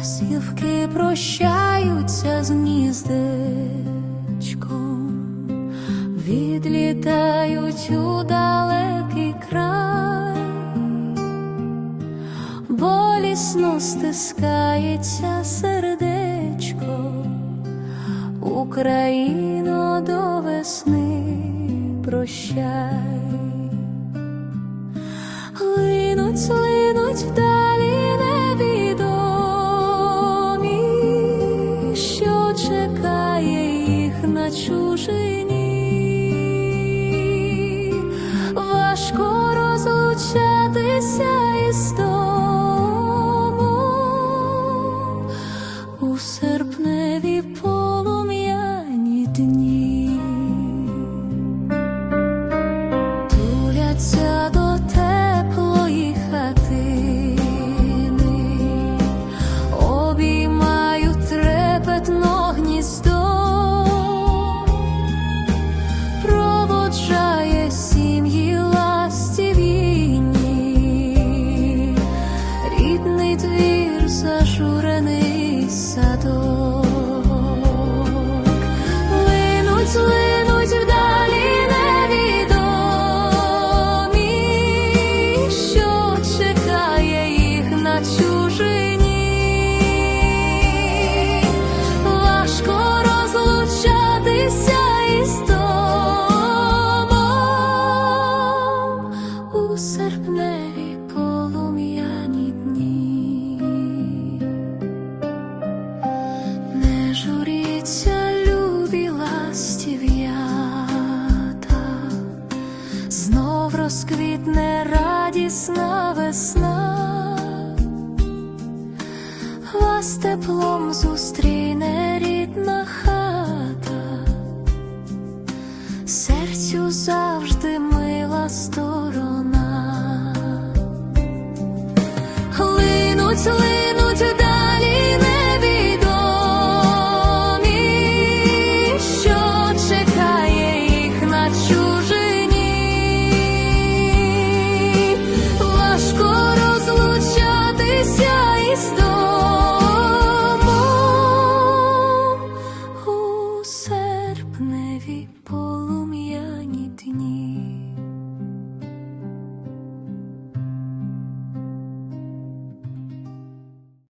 Ласівки прощаються з гніздечком, відлітають у далекий край, болісно стискається сердечко, Україно до весни прощай. Важко рідний двір зажурений садок. Линуть, линуть вдалі невідомі, що чекає їх на чужині. Важко розлучатися із домом у серпневі розквітне радісна весна, вас теплом зустріне рідна хата, серцю завжди мила сторона, линуть. серпневі полі.